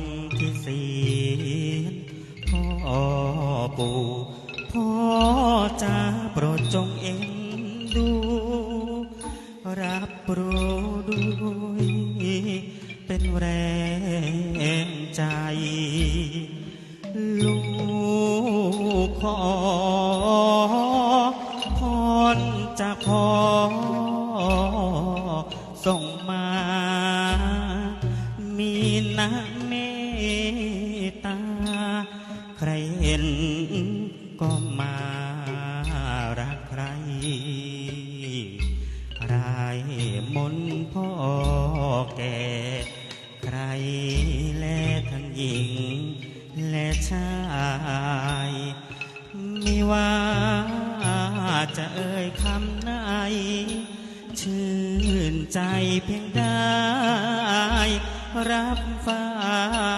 งที่สีพ่อปู่พ่อจ้าโปรดจงเอ็นดู รับรู้ด้วย เป็นแรงใจ จะเอ่ยคำไหน ชื่นใจเพียงได้ รับฟัง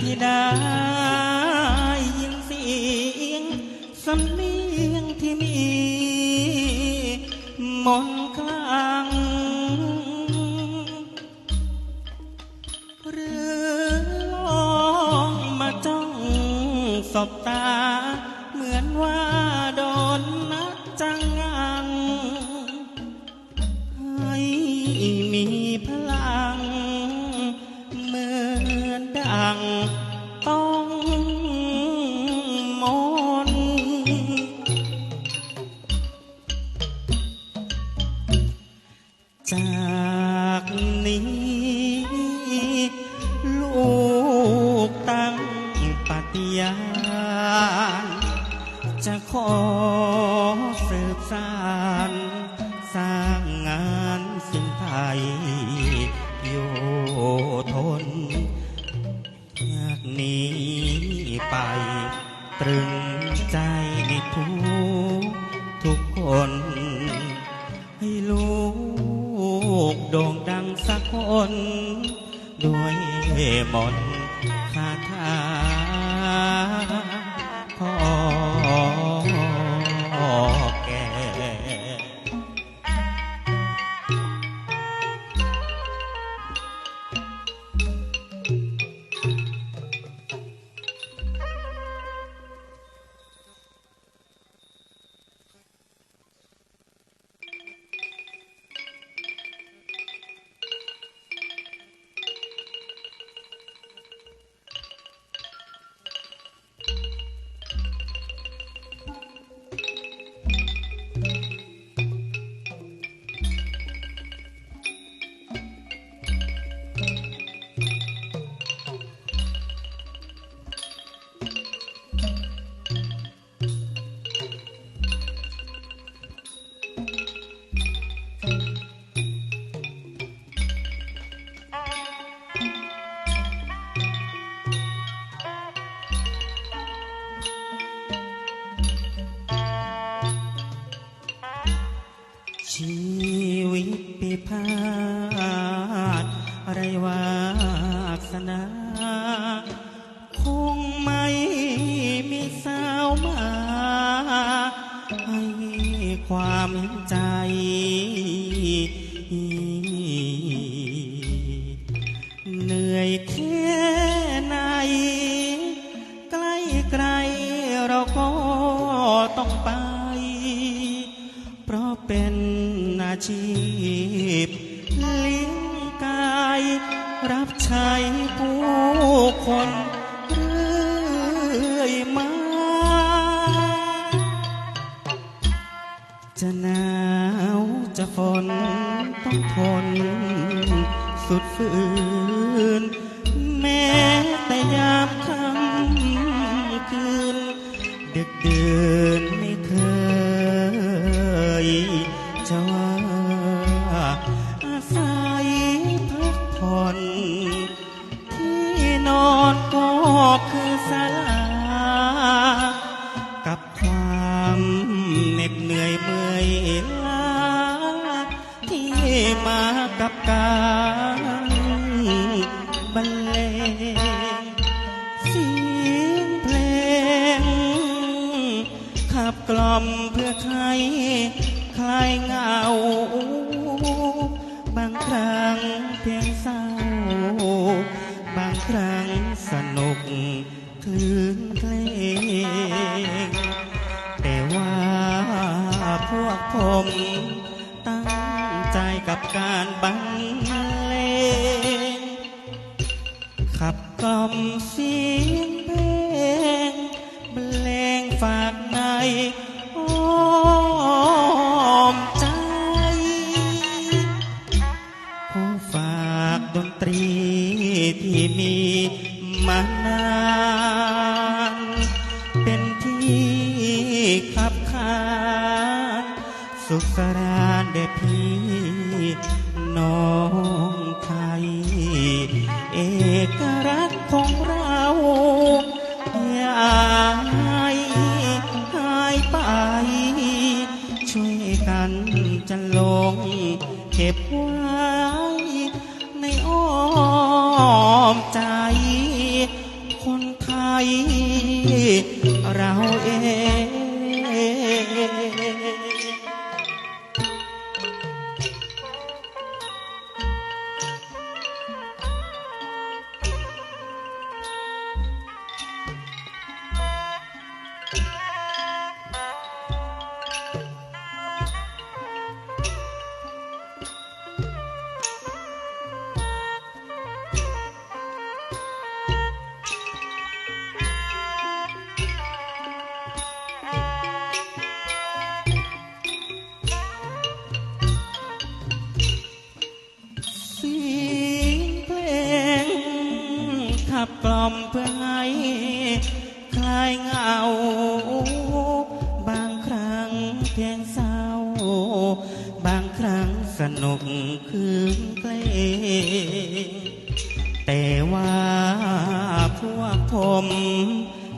ที่ได้ยินเสียงสำเนียงที่มีมนต์านสร้างงานสิ่งไทยโยทนอยากหนีไป ตรึงใจในทุกทุกคน ให้ลูกโด่งดังสักคน ด้วยมน ความใจเหนื่อยท ฝากในโอ้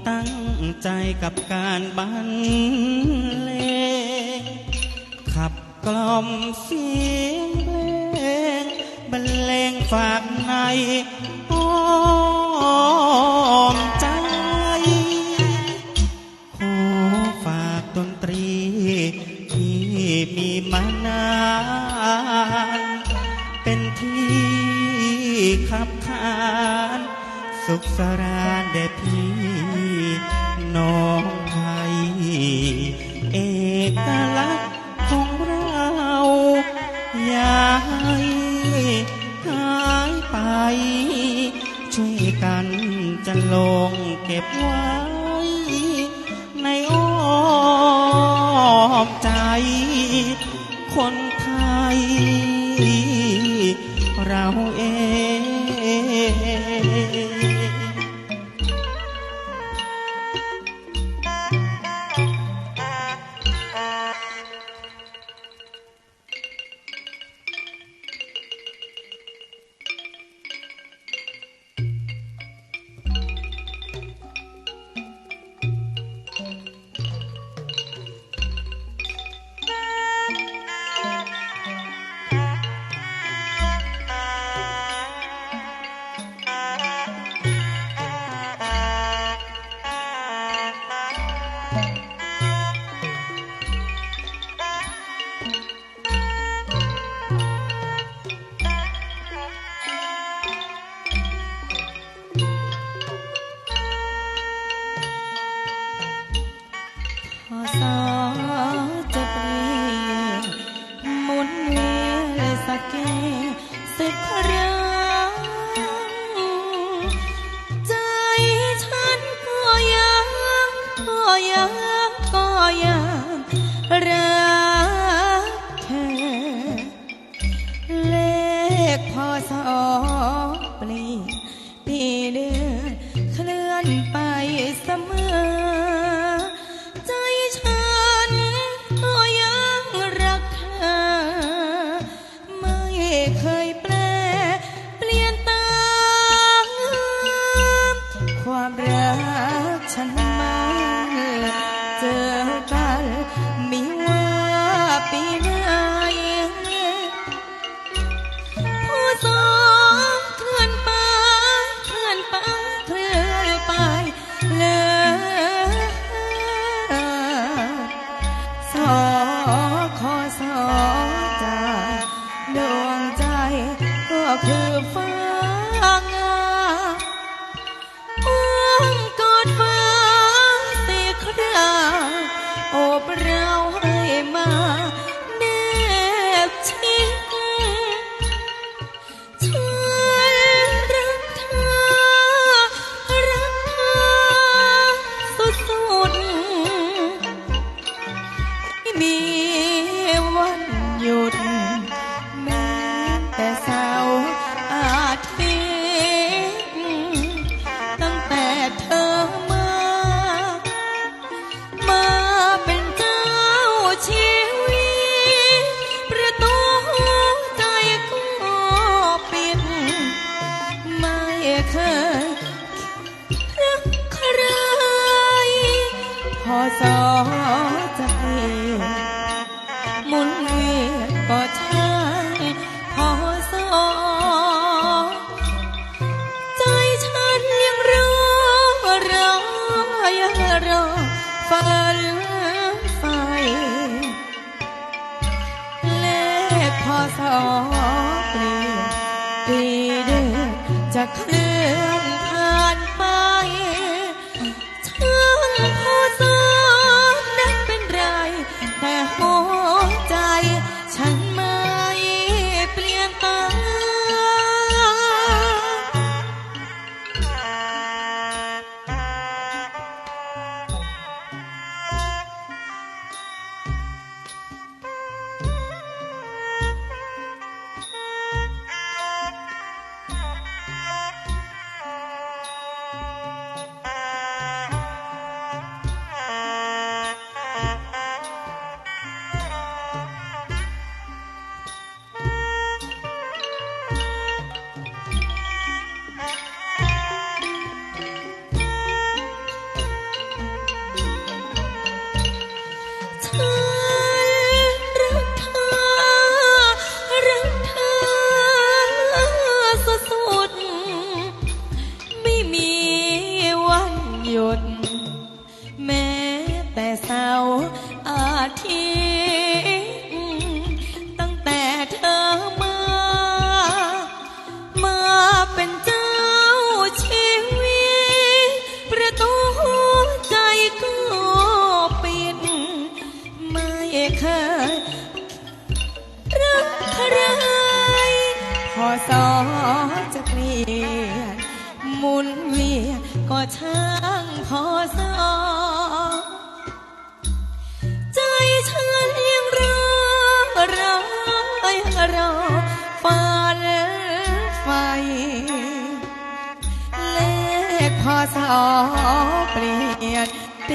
ตั้งใจกับการบรรเลงขับกล่อมเสียงเพลงบรรเลงฝากในอ้อมใจขอฝากดนตรีที่มีมานานเป็นที่ขับขานสุขสรา บไว้ ในอ้อมใจ คนไทย เราเอง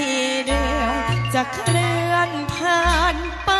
เดียวจะเคลื่อนผ่านไป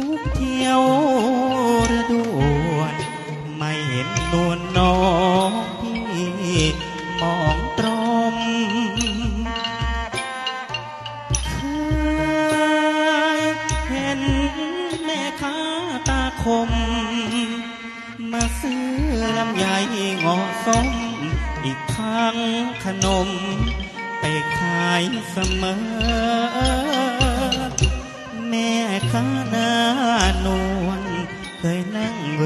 ทุกเที่ยวรือด่วนไม่เห็นนวลน้องพี่มองตรมเคยเห็นแม่ค้าตาคม มาซื้อลำไยงาะส้มอีกทั้งขนม ไปขายเสมอ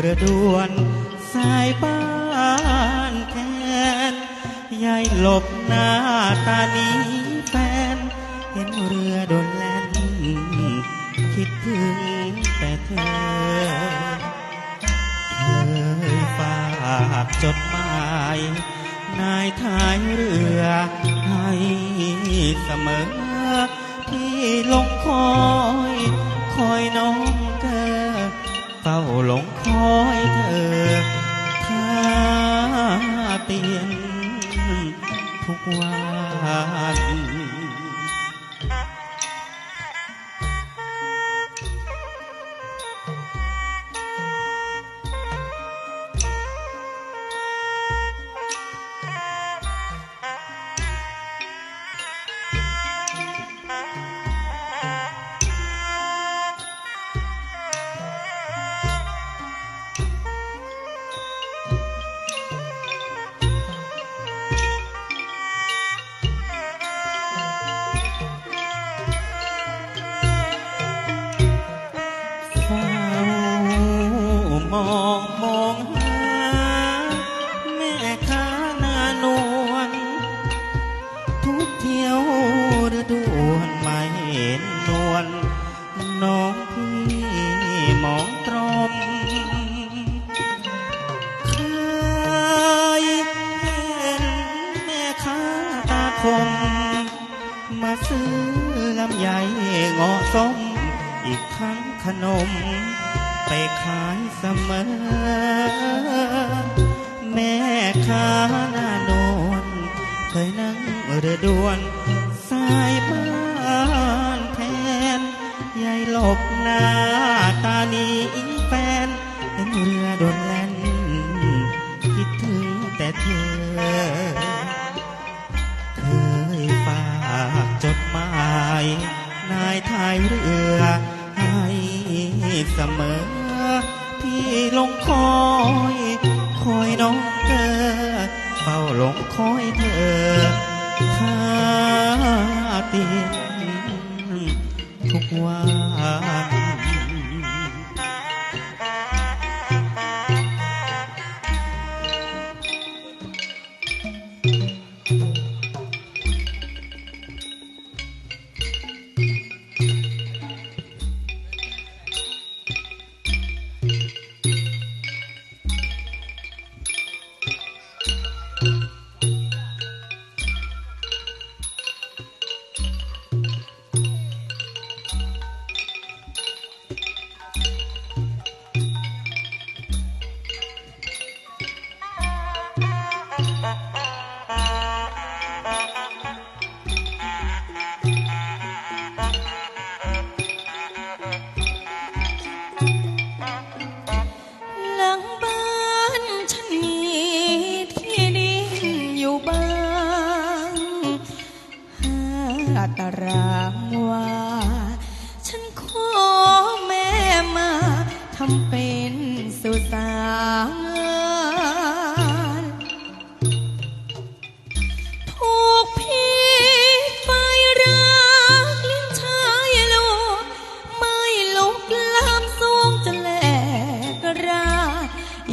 เรือด่วนสายบ้านแทนยายหลบหน้าตาหนี้แฟน เห็นเรือโดนแล่น คิดถึงแต่เธอเคยฝากจดหมาย นายท้ายเรือให้เสมอ ที่ลงคอย คอยน้อง ฝ้าหลงคอยเธอท่าเตียงทุกวัน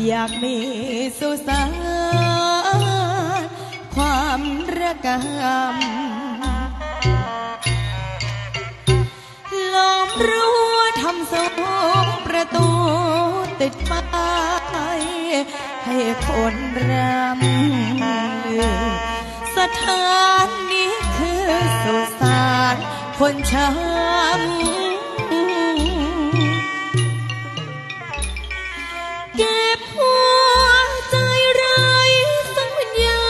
อยากมีสุสานความระกำล้อมรั้วทำสองประตูติดป้ายให้คนรำสถานนี้คือสุสานคนช้ำ เก็บหัวใจไรสัญญา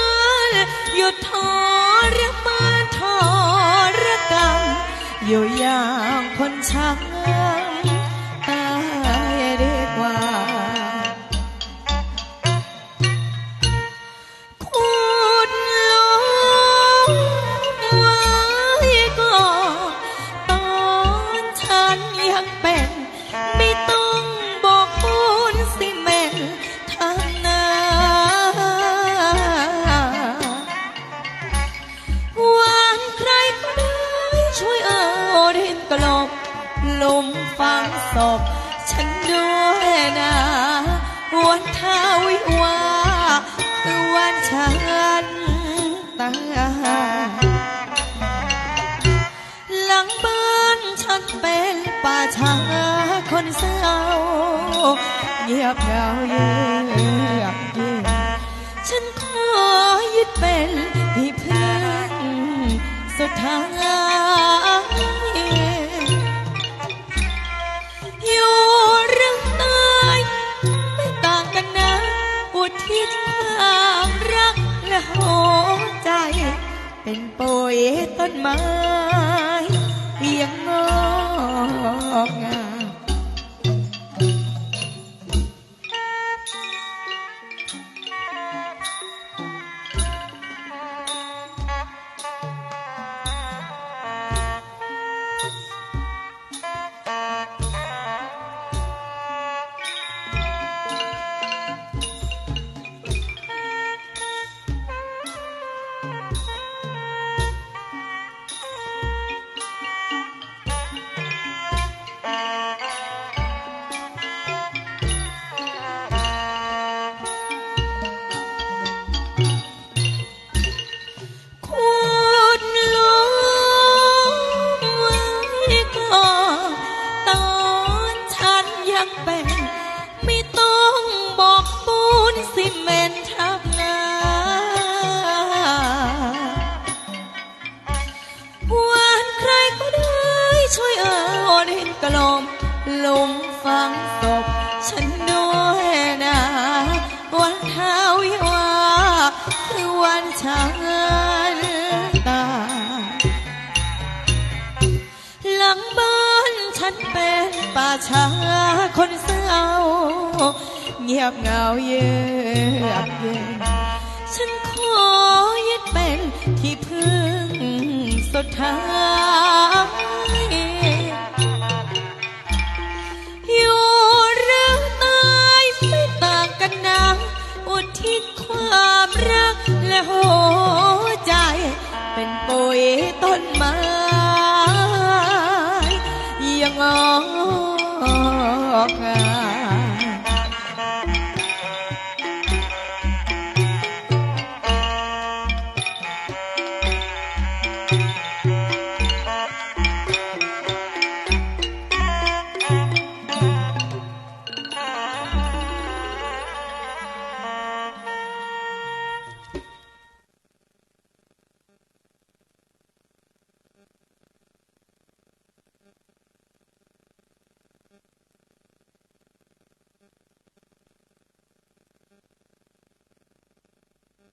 ณหยทอรักมาทอรกรมอยู่อย่างคนช้า รั